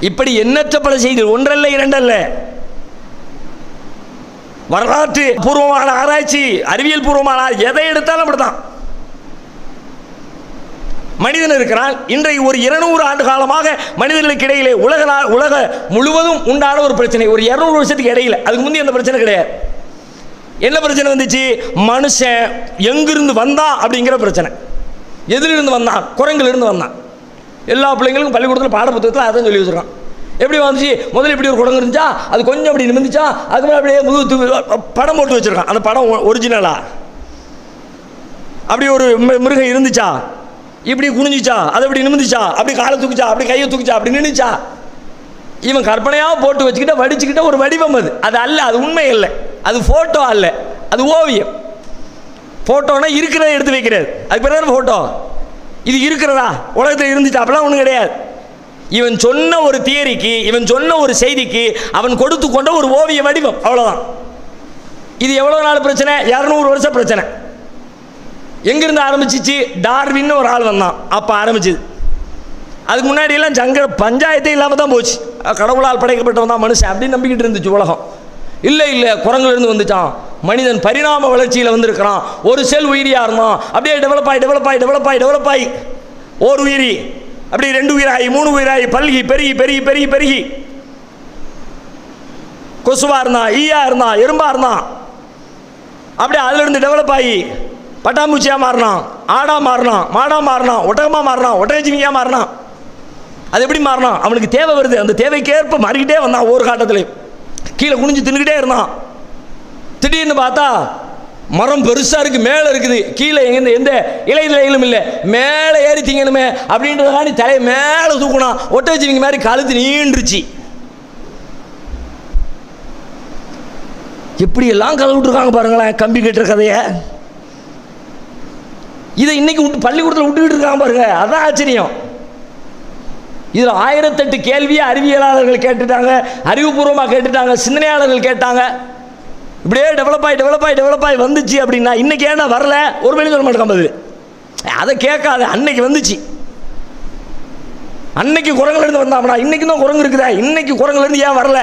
இப்படி எண்ணற்ற பல செய்திகள் ஒன்றல்ல இரண்டல்ல. வரலாற்று பூர்வமான ஆராய்ச்சி அறிவியல் பூர்வமான எதை எடுத்தாலும் அப்படிதான் மனிதன் இருக்கிறான். இன்றைக்கு ஒரு இருநூறு ஆண்டு காலமாக மனிதர்களுக்கு இடையிலே உலக உலக முழுவதும் உண்டான ஒரு பிரச்சனை. ஒரு இருநூறு வருஷத்துக்கு இடையில. அதுக்கு முந்தைய அந்த பிரச்சனை கிடையாது. என்ன பிரச்சனை வந்துச்சு? மனுஷன் எங்கிருந்து வந்தான் அப்படிங்கிற பிரச்சனை. எதிலிருந்து வந்தான்? குரங்கிலிருந்து வந்தான். எல்லா பிள்ளைங்களுக்கும் பள்ளிக்கூடத்தில் பாடப்புத்தகத்தில் அதான் சொல்லி வச்சுருக்கான். எப்படி வந்துச்சு? முதல்ல இப்படி ஒரு குடங்கு இருந்துச்சா? அது கொஞ்சம் அப்படி நிமிந்துச்சா அதுக்கப்புறம் அப்படியே முதுகு படம் போட்டு வச்சிருக்கான். அந்த படம் ஒரிஜினலா அப்படி ஒரு மிருகம் இருந்துச்சா? இப்படி குனிஞ்சிச்சா? அது அப்படி நிமிந்துச்சா அப்படி காலை தூக்குச்சா? அப்படி கையை தூக்குச்சா? அப்படி நின்றுச்சா இவன் கற்பனையாக போட்டு வச்சுக்கிட்ட வடிச்சுக்கிட்ட ஒரு வடிவம் அது. அது அல்ல அது உண்மை இல்லை அது ஃபோட்டோ அல்ல. அது ஓவியம். ஃபோட்டோனா இருக்கிறத எடுத்து வைக்கிறது. அதுக்கு பிறகு ஃபோட்டோ இது இருக்கிறதா? உலகத்தில் இருந்துச்சு அப்படிலாம் ஒன்றும் கிடையாது. இவன் சொன்ன ஒரு தியரிக்கு இவன் சொன்ன ஒரு செய்திக்கு அவன் கொடுத்து கொண்ட ஒரு ஓவிய வடிவம். அவ்வளோதான் இது எவ்வளோ நாள் பிரச்சனை? இரநூறு வருஷம் பிரச்சனை. எங்கிருந்து ஆரம்பிச்சிச்சு? டார்வின்னு ஒரு ஆள் வந்தான். அப்போ ஆரம்பிச்சது. அதுக்கு முன்னாடி எல்லாம் பஞ்சாயத்தே இல்லாமல் தான் போச்சு. கடவுளால் படைக்கப்பட்டவன் தான் மனுஷன் அப்படின்னு நம்பிக்கிட்டு இருந்துச்சு உலகம். இல்லை இல்லை குரங்குலேருந்து வந்துச்சான் மனிதன் பரிணாம வளர்ச்சியில் வந்திருக்கிறான். ஒரு செல் உயிரியாக இருந்தான். அப்படியே டெவலப் ஆகி டெவலப் ஆகி டெவலப் ஆகி டெவலப் ஆகி ஒரு உயிரி. அப்படி ரெண்டு உயிராகி மூணு உயிராகி பல்கி பெருகி பெருகி பெருகி பெருகி. கொசுவாக இருந்தான் ஈயா இருந்தான் எறும்பா இருந்தான் அப்படியே அதிலிருந்து டெவலப் ஆகி பட்டாம்பூச்சியாக மாறினான் ஆடா மாறினான் மாடா மாறினான் ஒட்டகமாக மாறினான் ஒட்டகஜீவியாக மாறினான். அது எப்படி மாறினான்? அவனுக்கு தேவை வருது. அந்த தேவைக்கேற்ப மாறிக்கிட்டே வந்தான் ஒவ்வொரு காட்டத்தில் கீழே குனிஞ்சு தின்னுக்கிட்டே இருந்தான். திடீர்னு பார்த்தா மரம் பெருசாக இருக்குது மேலே இருக்குது கீழே எந்த எந்த இலை நிலையிலும் இல்லை. மேலே ஏறி திங்கணுமே அப்படின்றதுக்காண்டி தலையை மேலே தூக்குனான். ஒட்டகஜீவிங்க மாதிரி கழுத்து நீண்டுருச்சு. எப்படியெல்லாம் கதை விட்டுருக்காங்க பாருங்களேன் கம்பி கட்டுற கதையை. இதை இன்னைக்கு விட்டு பள்ளிக்கூடத்தில் விட்டுக்கிட்டு இருக்காங்க பாருங்க அதான் ஆச்சரியம். இதில் ஆயிரத்தெட்டு கேள்வியை அறிவியலாளர்கள் கேட்டுட்டாங்க அறிவுபூர்வமாக கேட்டுட்டாங்க சிந்தனையாளர்கள் கேட்டாங்க. இப்படியே டெவலப் ஆகி டெவலப் ஆகி டெவலப் ஆகி வந்துச்சு அப்படின்னா இன்னைக்கு ஏன்னா வரல? ஒரு மணி சொல்ல மாட்டேன் பதில் அதை கேட்காத. அன்னைக்கு வந்துச்சு. அன்னைக்கு குரங்குலேருந்து வந்தாமனா இன்னைக்கு தான் குரங்கு இருக்குதா. இன்னைக்கு குரங்குலேருந்து ஏன் வரல?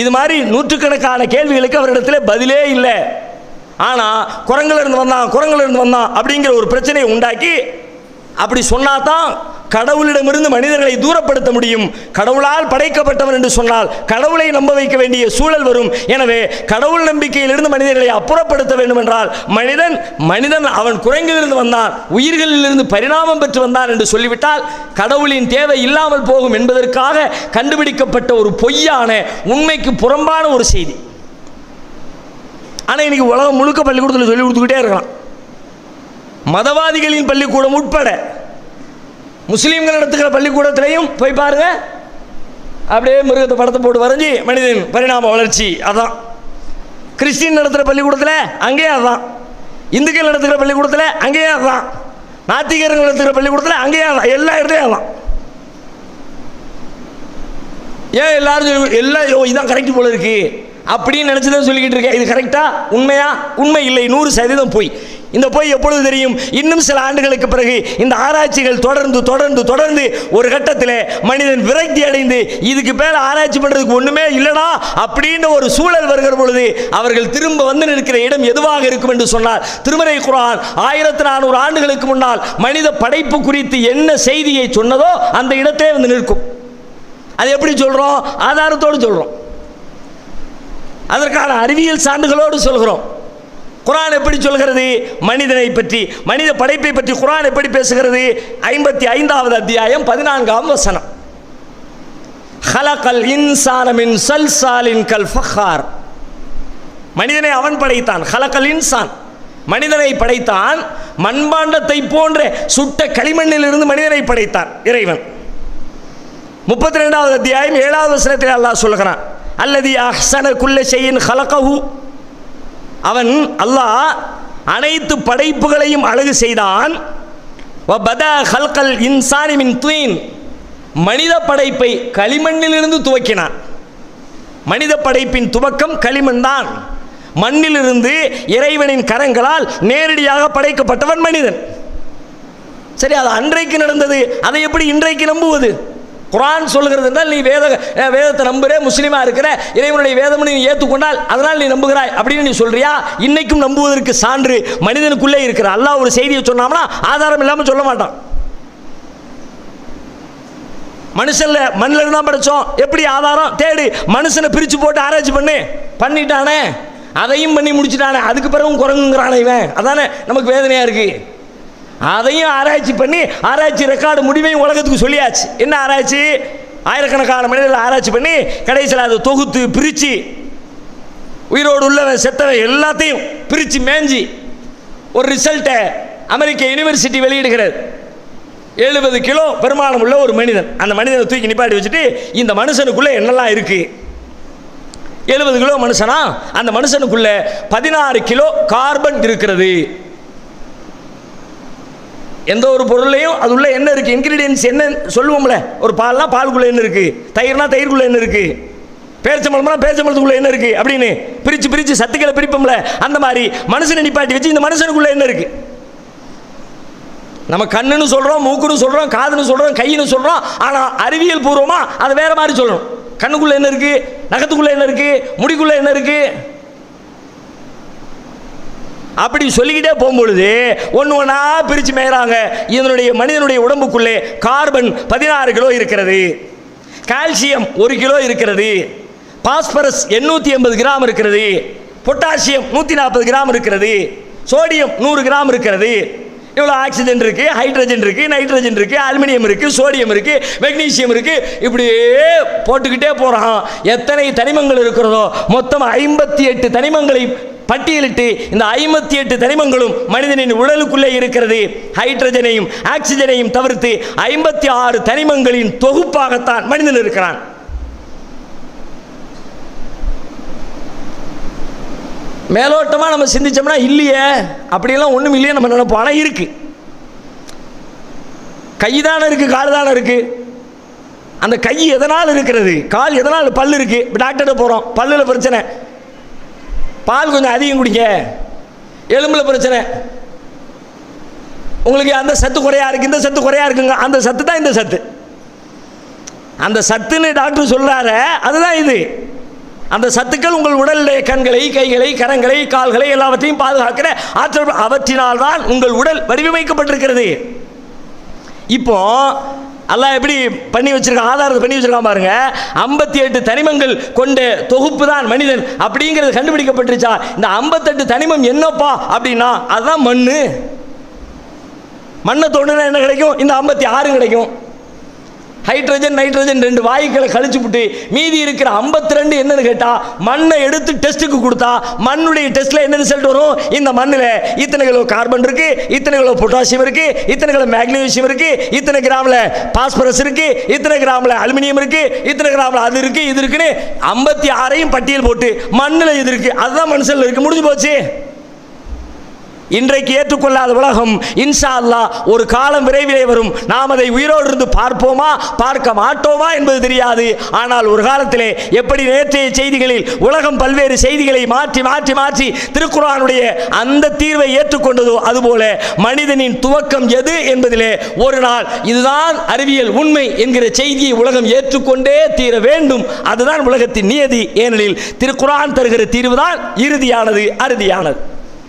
இது மாதிரி நூற்றுக்கணக்கான கேள்விகளுக்கு அவரிடத்துல பதிலே இல்லை. ஆனால் குரங்குலேருந்து வந்தான் குரங்குலேருந்து வந்தான் அப்படிங்கிற ஒரு பிரச்சனையை உண்டாக்கி அப்படி சொன்னா தான் கடவுளிடமிருந்து மனிதர்களை தூரப்படுத்த முடியும். கடவுளால் படைக்கப்பட்டவன் என்று சொன்னால் கடவுளை நம்ப வைக்க வேண்டிய சூழல் வரும். எனவே கடவுள் நம்பிக்கையிலிருந்து மனிதர்களை அப்புறப்படுத்த வேண்டும் என்றால் மனிதன் மனிதன் அவன் குரங்கிலிருந்து வந்தான் உயிர்களிலிருந்து பரிணாமம் பெற்று வந்தான் என்று சொல்லிவிட்டால் கடவுளின் தேவை இல்லாமல் போகும் என்பதற்காக கண்டுபிடிக்கப்பட்ட ஒரு பொய்யான உண்மைக்கு புறம்பான ஒரு செய்தி. ஆனால் இன்னைக்கு உலகம் முழுக்க பள்ளிக்கூடத்தில் சொல்லி கொடுத்துக்கிட்டே இருக்கலாம். மதவாதிகளின் பள்ளிக்கூடம் உட்பட முஸ்லீம்கள் நடத்துகிற பள்ளிக்கூடத்திலையும் போய் பாருங்க. அப்படியே மிருகத்தை படத்தை போட்டு வரைஞ்சி மனிதன் பரிணாம வளர்ச்சி அதான். கிறிஸ்டின் நடத்துகிற பள்ளிக்கூடத்தில் அங்கேயே அதான். இந்துக்கள் நடத்துகிற பள்ளிக்கூடத்தில் அங்கேயே அதான். நாத்திகர்கள் நடத்துகிற பள்ளிக்கூடத்தில் அங்கேயே அதான். எல்லா இடத்துலையும் அதான். ஏன் எல்லாரும் எல்லாம் ஓ இதான் கரெக்ட் போல இருக்கு. அப்படின்னு நினச்சி தான் சொல்லிக்கிட்டு இருக்கேன். இது கரெக்டாக உண்மையா? உண்மை இல்லை. நூறு சதவீதம் பொய். இந்த பொய் எப்பொழுது தெரியும்? இன்னும் சில ஆண்டுகளுக்கு பிறகு இந்த ஆராய்ச்சிகள் தொடர்ந்து தொடர்ந்து தொடர்ந்து ஒரு கட்டத்தில் மனிதன் விரக்தி அடைந்து இதுக்கு மேலே ஆராய்ச்சி பண்ணுறதுக்கு ஒன்றுமே இல்லைனா அப்படின்ற ஒரு சூழல் வருகிற பொழுது அவர்கள் திரும்ப வந்து நிற்கிற இடம் எதுவாக இருக்கும் என்று சொன்னால் திருமறை குரான் ஆயிரத்தி நானூறு ஆண்டுகளுக்கு முன்னால் மனித படைப்பு குறித்து என்ன செய்தியை சொன்னதோ அந்த இடத்தே வந்து நிற்கும். அது எப்படி சொல்கிறோம் ஆதாரத்தோடு சொல்கிறோம் அதற்கான அறிவியல் சான்றுகளோடு சொல்கிறோம். குரான் எப்படி சொல்கிறது? மனிதனை பற்றி மனித படைப்பை பற்றி குரான் எப்படி பேசுகிறது? ஐம்பத்தி ஐந்தாவது அத்தியாயம் பதினான்காம் வசனம். ஹலகல் இன்சானமின் சல்சாலின் கல் ஃபஹார். மனிதனை அவன் படைத்தான். ஹலகல் இன்சான். மனிதனை படைத்தான். மண்பாண்டத்தை போன்ற சுட்ட களிமண்ணிலிருந்து மனிதனை படைத்தான் இறைவன். முப்பத்தி ரெண்டாவது அத்தியாயம் ஏழாவது வசனத்தில் அல்லாஹ் சொல்கிறான். அல்லது அஹ்சன குல்ல செய்யின் ஹலகஹூ. அவன் அல்லாஹ் அனைத்து படைப்புகளையும் அழகு செய்தான். இன்சானிமின் ஹல்கல் துயின் மனித படைப்பை களிமண்ணிலிருந்து துவக்கினான். மனித படைப்பின் துவக்கம் களிமண் தான். மண்ணிலிருந்து இறைவனின் கரங்களால் நேரடியாக படைக்கப்பட்டவன் மனிதன். சரி அது அன்றைக்கு நடந்தது அதை எப்படி இன்றைக்கு நம்புவது? குரான் சொல்கிறது என்றால் நீ வேத வேதத்தை நம்புறே முஸ்லீமாக இருக்கிற இறைவனுடைய வேதம் நீ ஏற்றுக்கொண்டால் அதனால் நீ நம்புகிறாய் அப்படின்னு நீ சொல்றியா? இன்னைக்கும் நம்புவதற்கு சான்று மனிதனுக்குள்ளே இருக்கிற. அல்லாஹ் ஒரு செய்தியை சொன்னாம்னா ஆதாரம் இல்லாமல் சொல்ல மாட்டான். மனுஷன்ல மண்ணில் இருந்தா படைச்சோம். எப்படி ஆதாரம்? தேடு. மனுஷனை பிரித்து போட்டு ஆராய்ச்சி பண்ணு. பண்ணிட்டானே. அதையும் பண்ணி முடிச்சிட்டானே. அதுக்கு பிறகும் குரங்குங்கிறானே இவன். அதானே? நமக்கு வேதனையாக இருக்குது அதையும் ஆராய்ச்சி பண்ணி ஆராய்ச்சி ரெக்கார்டு முடிவையும் உலகத்துக்கு சொல்லியாச்சு. என்ன ஆராய்ச்சி? ஆயிரக்கணக்கான மனிதர்கள் ஆராய்ச்சி பண்ணி கடைசியில் அதை தொகுத்து பிரித்து உயிரோடு உள்ளவன் செத்தவன் எல்லாத்தையும் பிரித்து மேஞ்சி ஒரு ரிசல்ட்டை அமெரிக்க யூனிவர்சிட்டி வெளியிடுகிறது எழுபது கிலோ பெருமானம் உள்ள ஒரு மனிதன். அந்த மனிதனை தூக்கி நிப்பாட்டி வச்சுட்டு இந்த மனுஷனுக்குள்ளே என்னெல்லாம் இருக்குது எழுபது கிலோ மனுஷனா? அந்த மனுஷனுக்குள்ளே பதினாறு கிலோ கார்பன் இருக்கிறது. எந்த ஒரு பொருளையும் அது உள்ள என்ன இருக்குது இன்க்ரீடியன்ஸ் என்ன சொல்லுவோம்ல? ஒரு பால்னா பாலுக்குள்ளே என்ன இருக்குது தயிர்னா தயிர்க்குள்ள என்ன இருக்குது பேரிச்சம்பழம்னா பேரிச்சம்பழத்துக்குள்ள என்ன இருக்குது அப்படின்னு பிரிச்சு பிரிச்சு சத்துக்களை பிரிப்போம்ல அந்த மாதிரி மனுஷனை நிப்பாட்டி வச்சு இந்த மனுஷனுக்குள்ளே என்ன இருக்குது நம்ம கண்ணுன்னு சொல்கிறோம் மூக்குன்னு சொல்கிறோம் காதுன்னு சொல்கிறோம் கைன்னு சொல்கிறோம் ஆனால் அறிவியல் பூர்வமாக அதை வேறு மாதிரி சொல்லணும். கண்ணுக்குள்ளே என்ன இருக்குது நகத்துக்குள்ளே என்ன இருக்குது முடிக்குள்ளே என்ன இருக்குது அப்படி சொல்லிக்கிட்டே போகும்பொழுது ஒன்று ஒன்றா பிரித்து மேயறாங்க. இதனுடைய மனிதனுடைய உடம்புக்குள்ளே கார்பன் பதினாறு கிலோ இருக்கிறது. கால்சியம் ஒரு கிலோ இருக்கிறது. பாஸ்பரஸ் எண்ணூற்றி எண்பது கிராம் இருக்கிறது. பொட்டாசியம் நூற்றி நாற்பது கிராம் இருக்கிறது. சோடியம் நூறு கிராம் இருக்கிறது. இவ்வளோ ஆக்சிஜன் இருக்குது ஹைட்ரஜன் இருக்குது நைட்ரஜன் இருக்குது அலுமினியம் இருக்குது சோடியம் இருக்குது மெக்னீசியம் இருக்குது இப்படியே போட்டுக்கிட்டே போகிறான் எத்தனை தனிமங்கள் இருக்கிறதோ மொத்தம் ஐம்பத்தி எட்டு தனிமங்களை பட்டியலிட்டு இந்த ஐம்பத்தி எட்டு தனிமங்களும் மனிதனின் உடலுக்குள்ளே இருக்கிறது. ஹைட்ரஜனையும் ஆக்சிஜனையும் தவிர்த்து ஐம்பத்தி ஆறு தனிமங்களின் தொகுப்பாகத்தான் மனிதன் இருக்கிறான். மேலோட்டமாக நம்ம சிந்திச்சோம்னா இல்லையே அப்படியெல்லாம் ஒன்றும் இல்லையே நம்ம நினைப்போம். ஆனால் இருக்குது கை தானே இருக்குது கால் தானே இருக்குது அந்த கை எதனால் இருக்கிறது? கால் எதனால்? பல் இருக்குது இப்போ டாக்டர்கிட்ட போகிறோம் பல்லில் பிரச்சனை. பால் கொஞ்சம் அதிகம் குடிங்க. எலும்பில் பிரச்சனை. உங்களுக்கு அந்த சத்து குறையா இருக்கு இந்த சத்து குறையா இருக்குங்க. அந்த சத்து தான் இந்த சத்து. அந்த சத்துன்னு டாக்டர் சொல்கிறார அதுதான் இது. அந்த சத்துக்கள் உங்கள் உடலுடைய கண்களை கைகளை கரங்களை கால்களை எல்லாவற்றையும் பாதுகாக்கிற ஆற்றல் அவற்றினால்தான் உங்கள் உடல் வடிவமைக்கப்பட்டிருக்கிறது. இப்போ அல்லாஹ் எப்படி பண்ணி வச்சிருக்கான் ஆதாரத்தை பண்ணி வச்சிருக்கான் பாருங்க. ஐம்பத்தி எட்டு தனிமங்கள் கொண்ட தொகுப்பு தான் மனிதன். அப்படிங்கிறது கண்டுபிடிக்கப்பட்டுருச்சா? இந்த ஐம்பத்தெட்டு தனிமம் என்னப்பா அப்படின்னா அதுதான் மண்ணு. மண்ணை தொண்டுனா என்ன கிடைக்கும்? இந்த ஐம்பத்தி ஆறு கிடைக்கும். ஹைட்ரஜன் நைட்ரஜன் ரெண்டு வாயுக்களை கழிச்சு விட்டு மீதி இருக்கிற 52 ரெண்டு என்னன்னு கேட்டால் மண்ணை எடுத்து டெஸ்ட்டுக்கு கொடுத்தா மண்ணுடைய டெஸ்ட்டில் என்ன ரிசல்ட் வரும்? இந்த மண்ணில் இத்தனை கிலோ கார்பன் இருக்கு இத்தனை கிலோ பொட்டாசியம் இருக்கு இத்தனை கிலோ மேக்னீசியம் இருக்கு இத்தனை கிராமில் பாஸ்பரஸ் இருக்கு இத்தனை கிராமில் அலுமினியம் இருக்கு இத்தனை கிராம்ல அது இருக்கு இது இருக்குன்னு ஐம்பத்தி ஆறையும் பட்டியல் போட்டு மண்ணில் இது இருக்கு. அதுதான் மனுஷனில் இருக்கு. முடிஞ்சு போச்சு. இன்றைக்கு ஏற்றுக்கொள்ளாத உலகம் இன்ஷா அல்லாஹ் ஒரு காலம் விரைவிலே வரும். நாம் அதை உயிரோடு இருந்து பார்ப்போமா பார்க்க மாட்டோமா என்பது தெரியாது. ஆனால் ஒரு காலத்திலே எப்படி நேற்றைய செய்திகளில் உலகம் பல்வேறு செய்திகளை மாற்றி மாற்றி மாற்றி திருக்குறானுடைய அந்த தீர்வை ஏற்றுக்கொண்டதோ அதுபோல மனிதனின் துவக்கம் எது என்பதிலே ஒரு நாள் இதுதான் அறிவியல் உண்மை என்கிற செய்தியை உலகம் ஏற்றுக்கொண்டே தீர வேண்டும். அதுதான் உலகத்தின் நியதி. ஏனெனில் திருக்குறான் தருகிற தீர்வுதான் இறுதியானது அறுதியானது.